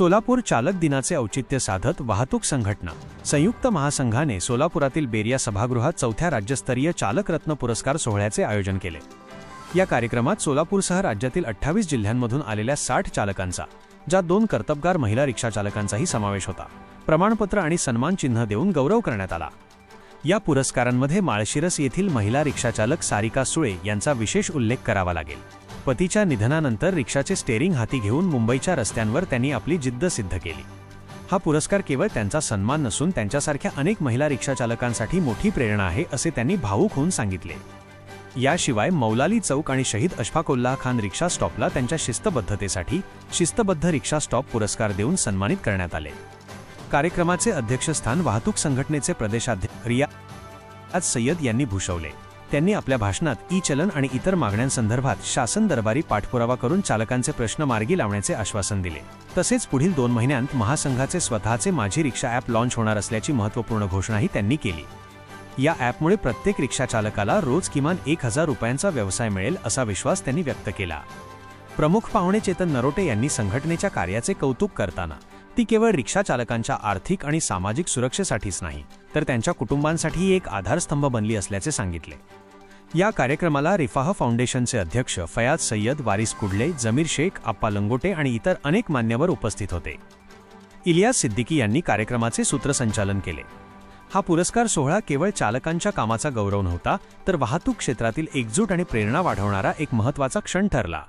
सोलापूर चालक दिनाचे औचित्य साधत वाहतूक संघटना. संयुक्त महासंघाने सोलापुरातील बेरिया सभागृहात चौथ्या राज्यस्तरीय चालक रत्न पुरस्कार सोहळ्याचे आयोजन केले. या कार्यक्रमात सोलापूरसह राज्यातील अठ्ठावीस जिल्ह्यांमधून आलेल्या साठ चालकांचा ज्यात दोन कर्तबगार महिला रिक्षाचालकांचाही समावेश होता प्रमाणपत्र आणि सन्मान चिन्ह देऊन गौरव करण्यात आला. या पुरस्कारांमध्ये माळशिरस येथील महिला रिक्षाचालक सारिका सुळे यांचा विशेष उल्लेख करावा लागेल. पतीच्या निधनानंतर रिक्षाचे स्टेअरिंग हाती घेऊन मुंबईच्या रस्त्यांवर त्यांनी आपली जिद्द सिद्ध केली. हा पुरस्कार केवळ त्यांचा सन्मान नसून त्यांच्यासारख्या अनेक महिला रिक्षाचालकांसाठी मोठी प्रेरणा आहे असे त्यांनी भावूक होऊन सांगितले. याशिवाय मौलाली चौक आणि शहीद अशफाकुल्लाह खान रिक्षा स्टॉपला त्यांच्या शिस्तबद्धतेसाठी शिस्तबद्ध रिक्षा स्टॉप पुरस्कार देऊन सन्मानित करण्यात आले. कार्यक्रमाचे अध्यक्षस्थान वाहतूक संघटनेचे प्रदेशाध्यक्ष आज सय्यद यांनी भूषवले. त्यांनी आपल्या भाषणात ई चलन आणि इतर मागण्यांसंदर्भात शासन दरबारी पाठपुरावा करून चालकांचे प्रश्न मार्गी लावण्याचे आश्वासन दिले. तसेच पुढील दोन महिन्यांत महासंघाचे स्वतःचे माझी रिक्षा ॲप लॉन्च होणार असल्याची महत्त्वपूर्ण घोषणाही त्यांनी केली. या ॲपमुळे प्रत्येक रिक्षा चालकाला रोज किमान एक हजार रुपयांचा व्यवसाय मिळेल असा विश्वास त्यांनी व्यक्त केला. प्रमुख पाहुणे चेतन नरोटे यांनी संघटनेच्या कार्याचे कौतुक करताना ती केवळ रिक्षा चालकांच्या आर्थिक आणि सामाजिक सुरक्षेसाठीच नाही तर त्यांच्या कुटुंबांसाठीही एक आधारस्तंभ बनली असल्याचे सांगितले. या कार्यक्रमाला रिफाह फाउंडेशनचे अध्यक्ष फयाज सय्यद वारिस कुडले जमीर शेख आप्पा लंगोटे आणि इतर अनेक मान्यवर उपस्थित होते. इलियास सिद्दीकी यांनी कार्यक्रमाचे सूत्रसंचालन केले. हा पुरस्कार सोहळा केवळ चालकांच्या कामाचा गौरव नव्हता तर वाहतूक क्षेत्रातील एकजूट आणि प्रेरणा वाढवणारा एक महत्त्वाचा क्षण ठरला.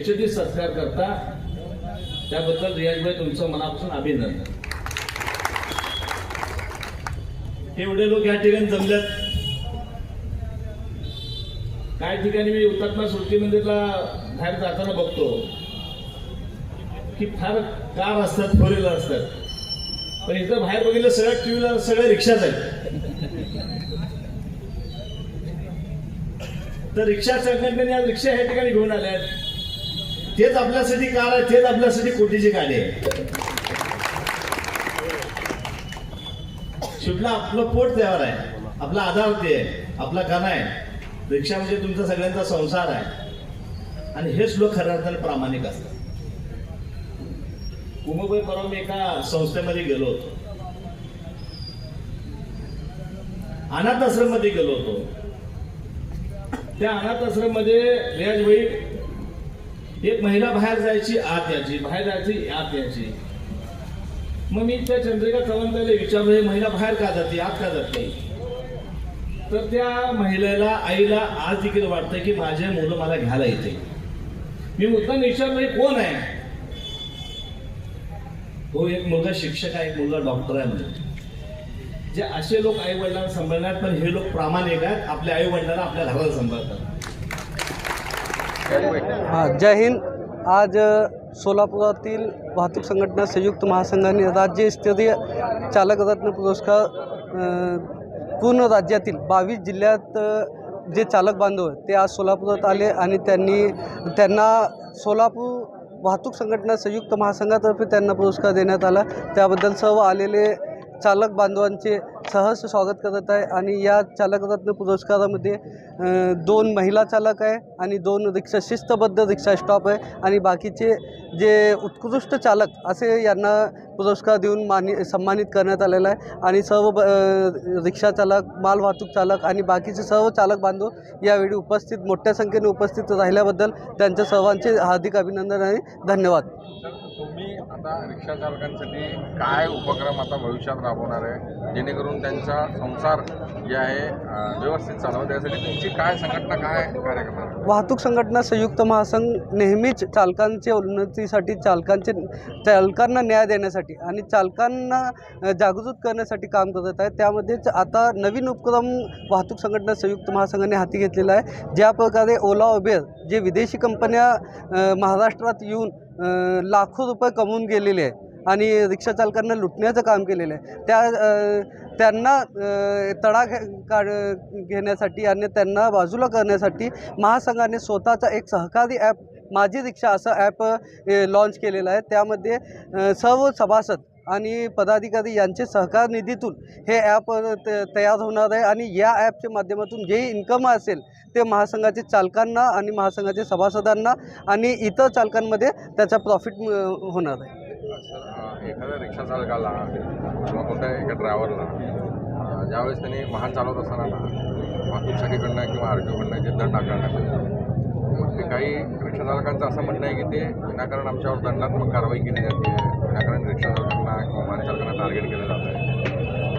यशस्वी सत्कार करता त्याबद्दल रियाजभाई तुमचं मनापासून अभिनंदन. एवढे लोक या ठिकाणी जमल्यात. काही ठिकाणी मी हुतात्मा स्मृती मंदिरला बाहेर जाताना बघतो की फार कार असतात फोर व्हीलर असतात. पण इथं बाहेर बघितलं सगळ्या टू व्हीलर सगळ्या रिक्षाच आहेत. तर रिक्षा संघटनेने आज रिक्षा या ठिकाणी घेऊन आल्या आहेत तेच आपल्यासाठी कार आहे तेच आपल्यासाठी कोटीची गाडी आहे. शेवटला आपलं पोट त्यावर आहे. आपला आधार ते आहे. आपला कणा आहे. रिक्षा म्हणजे तुमचा सगळ्यांचा संसार आहे. आणि हेच लोक खऱ्या अर्थाने प्रामाणिक असतात कुमोबाई परवा मी एका संस्थेमध्ये गेलो होतो. अनाथ आश्रममध्ये गेलो होतो. त्या अनाथ आश्रममध्ये रियाजभाई एक महिला बाहेर जायची आत यायची. बाहेर जायची आत यायची. मग मी त्या चंद्रिका चव्हाणला विचारलं हे महिला बाहेर का जाते? आत का जाते? तर त्या महिलेला आईला आज देखील वाटतं की माझे मुलं मला घ्यायला येते मी मुद्दाम विचारलं कोण आहे? तो एक मुलगा शिक्षक आहे एक मुलगा डॉक्टर आहे म्हणजे जे असे लोक आई वडिलांना सांभाळणार पण हे लोक प्रामाणिक आहेत आपल्या आई वडिलांना आपल्या घराला सांभाळतात. हां जय हिंद. आज सोलापुरातील वाहतूक संघटना संयुक्त महासंघाने राज्यस्तरीय चालक रत्न पुरस्कार पूर्ण राज्यातील बावीस जिल्ह्यात जे चालक बांधव आहेत ते आज सोलापुरात आले आणि त्यांनी त्यांना सोलापूर वाहतूक संघटना संयुक्त महासंघातर्फे त्यांना पुरस्कार देण्यात आला. त्याबद्दल सर्व आलेले चालक बांधवांचे सहर्ष स्वागत करत आहे आणि या चालकरत्न पुरस्कारामध्ये दोन महिला चालक आहे आणि दोन रिक्षा शिस्तबद्ध रिक्षा स्टॉप आहे आणि बाकीचे जे उत्कृष्ट चालक असे यांना पुरस्कार देऊन मानि सन्मानित करण्यात आलेला आहे. आणि सर्व ब- रिक्षा चालक मालवाहतूक चालक आणि बाकीचे सर्व चालक बांधव यावेळी उपस्थित मोठ्या संख्येने उपस्थित राहिल्याबद्दल त्यांच्या सर्वांचे हार्दिक अभिनंदन आणि धन्यवाद. तुम्ही आता रिक्षा चालकांसाठी काय उपक्रम आता भविष्यात राबवणार आहे? जेणेकरून त्यांचा संसार जे आहे व्यवस्थित चालावा. त्यासाठी तुमची काय संघटना काय कार्य करणार वाहतूक संघटना संयुक्त महासंघ नेहमीच चालकांच्या उन्नतीसाठी चालकांचे चालकांना न्याय देण्यासाठी आणि चालकांना जागृत करण्यासाठी काम करत आहे त्यामध्येच आता नवीन उपक्रम वाहतूक संघटना संयुक्त महासंघाने हाती घेतलेला आहे. ज्या प्रकारे ओला उबेर जे विदेशी कंपन्या महाराष्ट्रात येऊन लाखो रुपये कमवून गेलेले आहे आणि रिक्षाचालकांना लुटण्याचं काम केलेलं आहे. त्या त्यांना तडा घे काढ घेण्यासाठी आणि त्यांना बाजूला करण्यासाठी महासंघाने स्वतःचा एक सहकारी ॲप माझी रिक्षा असं ॲप लॉन्च केलेलं आहे. त्यामध्ये सर्व सभासद आणि पदाधिकारी यांचे सहकार निधीतून हे ॲप तयार होणार आहे. आणि या ॲपच्या माध्यमातून जे इन्कम असेल ते महासंघाचे चालकांना आणि महासंघाचे सभासदांना आणि इतर चालकांमध्ये त्याचा प्रॉफिट होणार आहे. एखाद्या रिक्षा चालकाला किंवा कोणत्या एका ड्रायव्हरला ज्यावेळेस त्यांनी वाहन चालवत असताना ना वाहतूक शाखेकडनं किंवा आर टी जे दंड आकारण्यात ते काही रिक्षा चालकांचं असं म्हणणं आहे की ते विनाकारण आमच्यावर दंडात्मक कारवाई केली जाते. विनाकारण रिक्षा चालकांना किंवा वाहन चालकांना टार्गेट केलं जात आहे.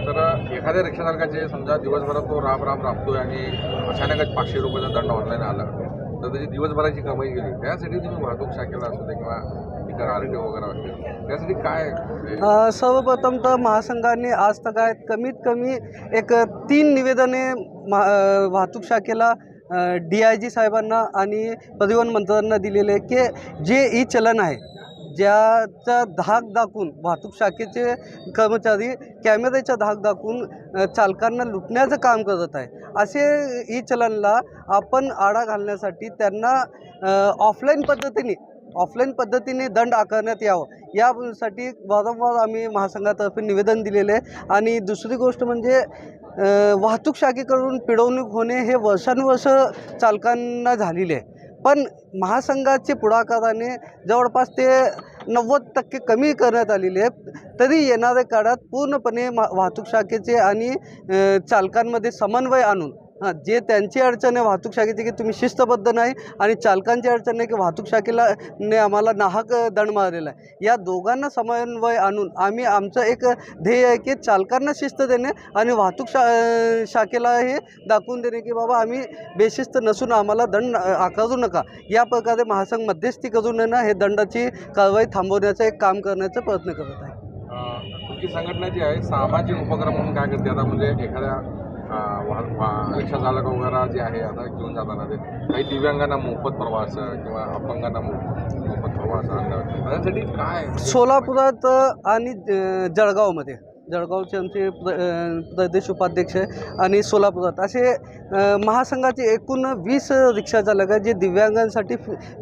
तर एखाद्या रिक्षा चालकाचे समजा दिवसभरात तो राब राब राबतोय आणि अचानकच पाचशे रुपयाचा दंड ऑनलाईन आला तर त्याची दिवसभराची कमाई गेली त्यासाठी तुम्ही वाहतूक शाखेला असू दे किंवा इतर आर टी वगैरे असेल त्यासाठी काय सर्वप्रथम तर महासंघाने आज तक कमीत कमी एक तीन निवेदने मा वाहतूक शाखेला डी आय जी साहेबांना आणि परिवहन मंत्र्यांना दिलेले आहे की जे ई चलन आहे ज्याचा धाक दाखवून वाहतूक शाखेचे कर्मचारी कॅमेऱ्याचा धाक दाखवून चालकांना लुटण्याचं काम करत आहे. असे ई चलनला आपण आळा घालण्यासाठी त्यांना ऑफलाईन पद्धतीने ऑफलाईन पद्धतीने दंड आकारण्यात यावं. यासाठी वारंवार आम्ही महासंघातर्फे निवेदन दिलेले आहे. आणि दुसरी गोष्ट म्हणजे वाहतूक शाखेकडून पिळवणूक होणे हे वर्षानुवर्ष चालकांना झालेले आहे. पण महासंघाचे पुढाकाराने जवळपास ते नव्वद टक्के कमी करण्यात आलेले आहे तरी येणाऱ्या काळात पूर्णपणे मा वाहतूक शाखेचे आणि चालकांमध्ये समन्वय आणून हां जे त्यांची अडचण आहे वाहतूक शाखेची की तुम्ही शिस्तबद्ध नाही आणि चालकांची अडचण आहे की वाहतूक शाखेला ने आम्हाला नाहक दंड मारलेला आहे. या दोघांना समन्वय आणून आम्ही आमचं एक ध्येय आहे की चालकांना शिस्त देणे आणि वाहतूक शा शाखेला हे दाखवून देणे की बाबा आम्ही बेशिस्त नसून आम्हाला दंड आकारू नका. या प्रकारे महासंघ मध्यस्थी करून आहे ना हे दंडाची कारवाई थांबवण्याचं एक काम करण्याचा प्रयत्न करत आहे. तुमची संघटना जी आहे सामाजिक उपक्रम म्हणून काय करते आता? म्हणजे एखाद्या वाहन वा रिक्षा चालक वगैरे जे आहे आता घेऊन जाताना ते काही दिव्यांगांना मोफत प्रवास किंवा अपंगांना मोफत मोफत प्रवास काय? सोलापुरात आणि जळगावमध्ये. जळगावचे आमचे प्र प्रदेश उपाध्यक्ष आणि सोलापुरात. असे महासंघाचे एकूण वीस रिक्षा चालक आहेत जे दिव्यांगांसाठी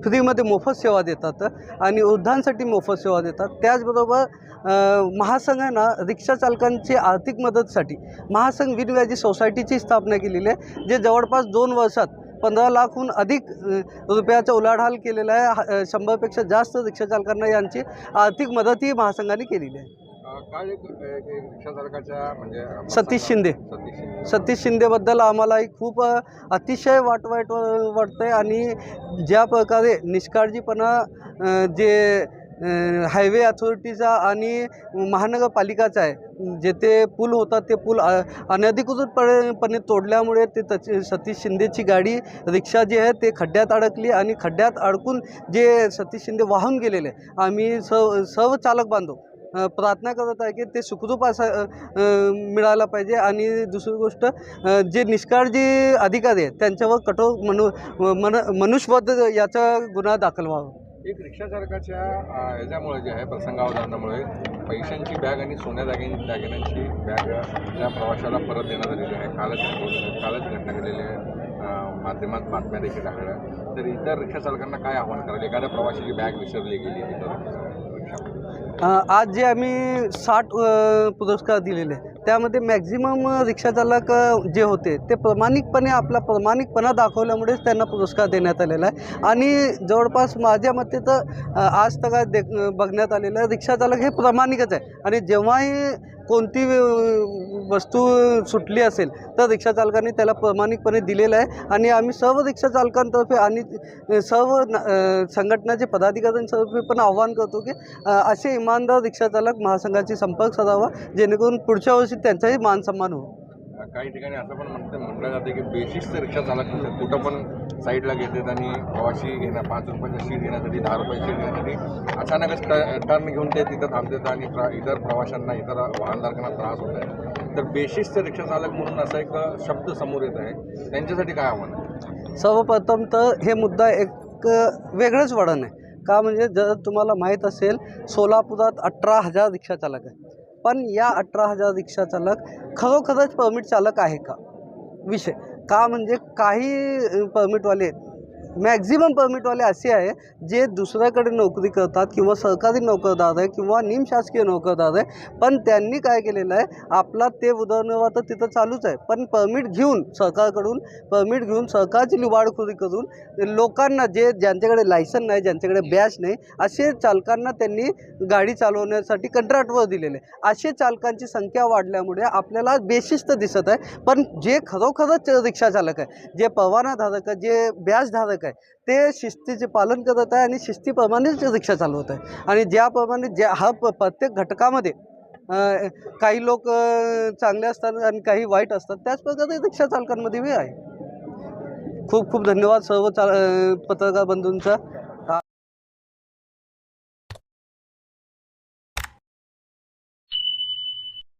फ्रीमध्ये मोफत सेवा देतात आणि वृद्धांसाठी मोफत सेवा देतात. त्याचबरोबर महासंघांना महासंघ आहे ना रिक्षा चालकांची आर्थिक मदतसाठी महासंघ विनव्याजी सोसायटीची स्थापना केलेली आहे जे जवळपास दोन वर्षात पंधरा लाखहून अधिक रुपयाचा उलाढाल केलेला आहे. शंभरपेक्षा जास्त रिक्षा चालकांना यांची आर्थिक मदतही महासंघाने केलेली आहे. एक एक- म्हणजे सतीश शिंदे. सतीश शिंदे सतीश शिंदेबद्दल आम्हालाही खूप अ, अतिशय वाट वाईट वाटतं आहे आणि ज्या प्रकारे निष्काळजीपणा अ, जे हायवे अथॉरिटीचा आणि महानगरपालिकाचा आहे जेथे पूल होता ते पूल अ, अनधिकृतपणे पणे तोडल्यामुळे ते त्याची सतीश शिंदेची गाडी रिक्षा जी आहे ते खड्ड्यात अडकली आणि खड्ड्यात अडकून जे सतीश शिंदे वाहून गेलेले आम्ही सर्व सर्व चालक बांधव प्रार्थना करत आहे की ते सुखरूप असा मिळायला पाहिजे. आणि दुसरी गोष्ट जे निष्काळजी अधिकारी आहेत त्यांच्यावर कठोर मनु मन मनुष्यवध याचा गुन्हा दाखल व्हावा. एक रिक्षासारखाच्या याच्यामुळे ह्याच्यामुळे जे आहे प्रसंगावधानामुळे पैशांची बॅग आणि सोन्या दागिन दागिन्यांची बॅग या प्रवाशाला परत देण्यात आलेली आहे कालच कालच घटना घडलेली आहे माध्यमात बातम्या देखील आढळल्या. तर इतर रिक्षाचालकांना काय आव्हान करायला एखाद्या प्रवाशाची बॅग विसरली गेली तिथं रिक्षा आज जे आम्ही साठ पुरस्कार दिलेले त्यामध्ये मॅक्झिमम रिक्षाचालक जे होते ते प्रामाणिकपणे आपला प्रामाणिकपणा दाखवल्यामुळेच त्यांना पुरस्कार देण्यात आलेला आहे. आणि जवळपास माझ्या मते तर अ, आज तक दे बघण्यात आलेलं आहे रिक्षाचालक हे प्रामाणिकच आहे. आणि जेव्हाही कोणती वस्तू सुटली असेल तर रिक्षाचालकांनी त्याला प्रामाणिकपणे दिलेलं आहे. आणि आम्ही सर्व रिक्षाचालकांतर्फे आणि सर्व न- संघटनाचे पदाधिकाऱ्यांतर्फे पण आव्हान करतो की असे इमानदार रिक्षाचालक महासंघाशी संपर्क साधावा जेणेकरून पुढच्या वर्षी त्यांचाही मान सन्मान हो. काही ठिकाणी असं पण म्हणते म्हटलं जाते की बेशिस्त रिक्षा चालक कुठं पण साईडला घेतात आणि प्रवासी घेण्या पाच रुपयाच्या सीट घेण्यासाठी दहा रुपयाची सीट घेण्यासाठी अचानकच टर्न घेऊन ते तिथं थांबतात आणि इतर प्रवाशांना इतर वाहनधारकांना त्रास होत आहे. तर बेशिस्त रिक्षा चालक म्हणून असा एक शब्द समोर येत आहे. त्यांच्यासाठी काय आव्हान सर्वप्रथम तर हे मुद्दा एक वेगळंच वळण आहे. का म्हणजे जर तुम्हाला माहीत असेल सोलापुरात अठरा हजार रिक्षाचालक आहे पण या अठरा हजार रिक्षा चालक खरोखरच परमिट चालक आहे का? विषय. का म्हणजे काही परमिटवाले मॅक्झिमम परमिटवाले असे आहे जे दुसऱ्याकडे नोकरी करतात किंवा सरकारी नोकरदार आहे किंवा निमशासकीय नोकरदार आहे पण त्यांनी काय केलेलं आहे आपला ते उदरनिर्वाह तर तिथं चालूच आहे पण परमिट घेऊन सरकारकडून परमिट घेऊन सरकारची लुबाडखोरी करून लोकांना जे ज्यांच्याकडे लायसन नाही ज्यांच्याकडे बॅच नाही असे चालकांना त्यांनी गाडी चालवण्यासाठी कंत्राटवर दिलेले आहे. असे चालकांची संख्या वाढल्यामुळे आपल्याला बेशिस्त दिसत आहे पण जे खरोखरच रिक्षा चालक आहे जे परवानाधारक आहे जे बॅचधारक आहे ते शिस्तीचे पालन करत आहे आणि शिस्तीप्रमाणेच रिक्षा चालवत आहे. आणि ज्याप्रमाणे ज्या हा प प्रत्येक घटकामध्ये काही लोक चांगले असतात आणि काही वाईट असतात त्याच प्रकारे रिक्षा चालकांमध्ये बी आहे. खूप खूप धन्यवाद सर्व चा पत्रकार बंधूंचा.